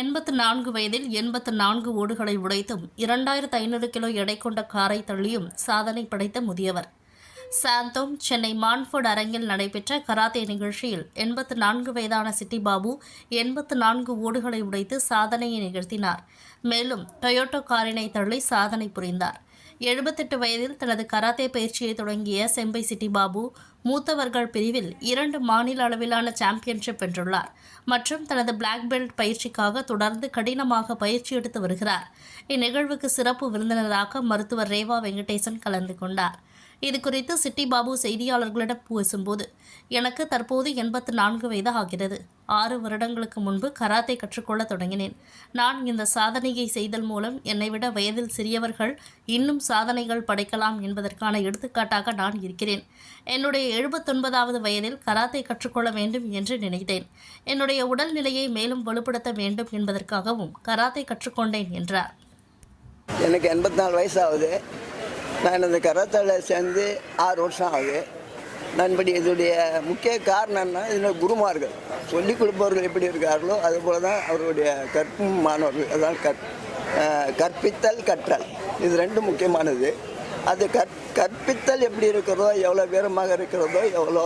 எண்பத்து நான்கு வயதில் எண்பத்து நான்கு ஓடுகளை உடைத்தும் இரண்டாயிரத்து ஐநூறு கிலோ எடை கொண்ட காரை தள்ளியும் சாதனை படைத்த முதியவர். சாந்தோம் சென்னை மான்ஃபோர்ட் அரங்கில் நடைபெற்ற கராத்தே நிகழ்ச்சியில் எண்பத்து நான்கு வயதான சிட்டி பாபு எண்பத்து நான்கு ஓடுகளை உடைத்து சாதனையை நிகழ்த்தினார். மேலும் டொயோட்டோ காரினை தள்ளி சாதனை புரிந்தார். எழுபத்தெட்டு வயதில் தனது கராத்தே பயிற்சியை தொடங்கிய செம்பை சிட்டி பாபு மூத்தவர்கள் பிரிவில் இரண்டு மாநில அளவிலான சாம்பியன்ஷிப் வென்றுள்ளார் மற்றும் தனது பிளாக் பெல்ட் பயிற்சிக்காக தொடர்ந்து கடினமாக பயிற்சி எடுத்து வருகிறார். இந்நிகழ்வுக்கு சிறப்பு விருந்தினராக மருத்துவர் ரேவா வெங்கடேசன் கலந்து கொண்டார். இது குறித்து சிட்டி பாபு செய்தியாளர்களிடம் பேசும்போது எனக்கு தற்போது எண்பத்து நான்கு வயது ஆகிறது. ஆறு வருடங்களுக்கு முன்பு கராத்தே கற்றுக்கொள்ள தொடங்கினேன். நான் இந்த சாதனையை செய்தல் மூலம் என்னை விட வயதில் சிறியவர்கள் இன்னும் சாதனைகள் படைக்கலாம் என்பதற்கான எடுத்துக்காட்டாக நான் இருக்கிறேன். என்னுடைய எழுபத்தொன்பதாவது வயதில் கராத்தை கற்றுக்கொள்ள வேண்டும் என்று நினைத்தேன். என்னுடைய உடல்நிலையை மேலும் வலுப்படுத்த வேண்டும் என்பதற்காகவும் கராத்தை கற்றுக்கொண்டேன் என்றார். எனக்கு எண்பத்தி நாலு வயசாகுது நான் இந்த கராத்தாவில் சேர்ந்து ஆறு வருஷம் ஆகுது. நண்படி இதோடைய முக்கிய காரணம்னா இதில் குருமார்கள். சொல்லிக் கொடுப்பவர்கள் எப்படி இருக்கார்களோ அதுபோல் தான் அவருடைய கற்பும் மாணவர்கள். அதான் கற் கற்பித்தல் கற்றல். இது ரெண்டும் முக்கியமானது. அது கற் கற்பித்தல் எப்படி இருக்கிறதோ எவ்வளோ வீரமாக இருக்கிறதோ எவ்வளோ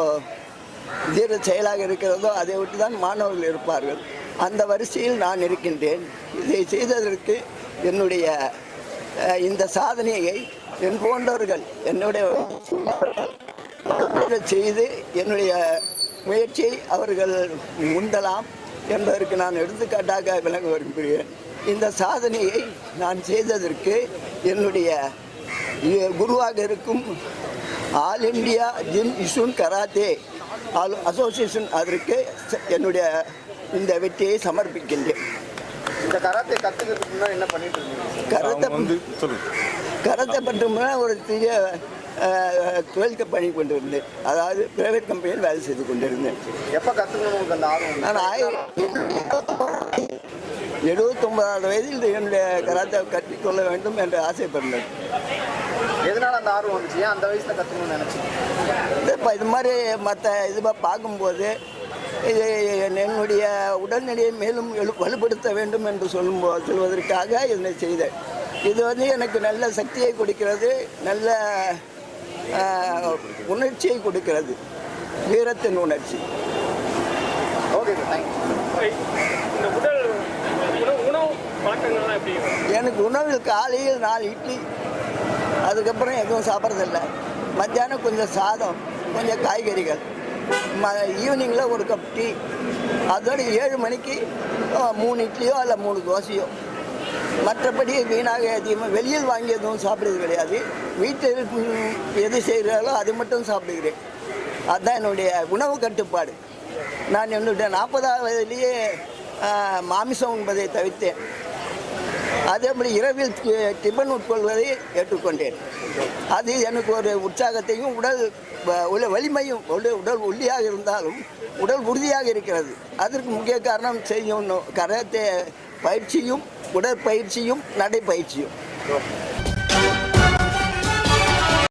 தீர செயலாக இருக்கிறதோ அதை விட்டு தான் மாணவர்கள் இருப்பார்கள். அந்த வரிசையில் நான் இருக்கின்றேன். இதை செய்ததற்கு என்னுடைய இந்த சாதனையை என் போன்றவர்கள் என்னுடைய செய்து என்னுடைய முயற்சியை அவர்கள் முந்தலாம் என்பதற்கு நான் எடுத்துக்காட்டாக விளங்க விரும்புகிறேன் இந்த சாதனையை நான் செய்ததற்கு என்னுடைய குருவாக இருக்கும் ஆல் இந்தியா ஜிம் இசுன் கராத்தே அசோசியேஷன் அதற்கு ச- என்னுடைய இந்த வெற்றியை சமர்ப்பிக்கின்றேன். இந்த கராத்தே கத்துக்கிறதுக்கு முன்னாடி என்ன பண்ணிட்டு இருந்தீங்க? கரத்தை வந்து சொல்லுங்க கரத்தை பற்றி ஒரு சிறிய அஹ், தொழிலுக்கு பணி கொண்டு இருந்தேன் அதாவது பிரைவேட் கம்பெனியில் வேலை செய்து கொண்டிருந்தேன். எப்ப கத்துக்கணும் உங்களுக்கு அந்த ஆர்வம்? நான் ஆயிரத்தி எழுபத்தொன்பதாவது வயதில் என்னுடைய கராத்தை கற்றுக்கொள்ள வேண்டும் என்று ஆசைப்பட்டேன். எதனால அந்த ஆர்வம் வந்துச்சு? ஏன் அந்த வயசுல கத்துக்கணும்னு நினைச்சீங்க? இப்போ இது மாதிரி மற்ற இதுவாக பார்க்கும்போது இது என்னுடைய உடல்நிலையை மேலும் எழு வலுப்படுத்த வேண்டும் என்று சொல்லும் சொல்வதற்காக இதனை செய்தேன். இது வந்து எனக்கு நல்ல சக்தியை கொடுக்கிறது நல்ல உணர்ச்சியை கொடுக்கிறது. வீரத்தின் உணர்ச்சி. ஓகே சார் தேங்க்யூ இந்த உடல் உணவு உணவு பழக்கங்கள்லாம் எப்படி எனக்கு உணவில் காலையில் நாலு இட்லி அதுக்கப்புறம் எதுவும் சாப்பிட்றதில்ல. மத்தியானம் கொஞ்சம் சாதம் கொஞ்சம் காய்கறிகள். ம ஈவினிங்கில் ஒரு கப் டீ அதோட ஏழு மணிக்கு மூணு இட்லியோ இல்லை மூணு தோசையோ. மற்றபடி வீணாக அதிகமாக வெளியில் வாங்கி எதுவும் சாப்பிடுறது கிடையாது. வீட்டில் எது செய்கிறாலோ அது மட்டும் சாப்பிடுகிறேன். அதுதான் என்னுடைய உணவு கட்டுப்பாடு. நான் என்னுடைய நாற்பதாவது வயதிலேயே மாமிசம் உண்பதை தவிர்த்தேன். அதேபடி இரவில் டிபன் உட்கொள்வதை ஏற்றுக்கொண்டேன். அது எனக்கு ஒரு உற்சாகத்தையும் உடல் வ- உள்ள வலிமையும் உடல் உடல் ஒல்லியாக இருந்தாலும் உடல் உறுதியாக இருக்கிறது. அதற்கு முக்கிய காரணம் செய்யும் கரத்தை பயிற்சியும் உடற்பயிற்சியும் நடைப்பயிற்சியும்.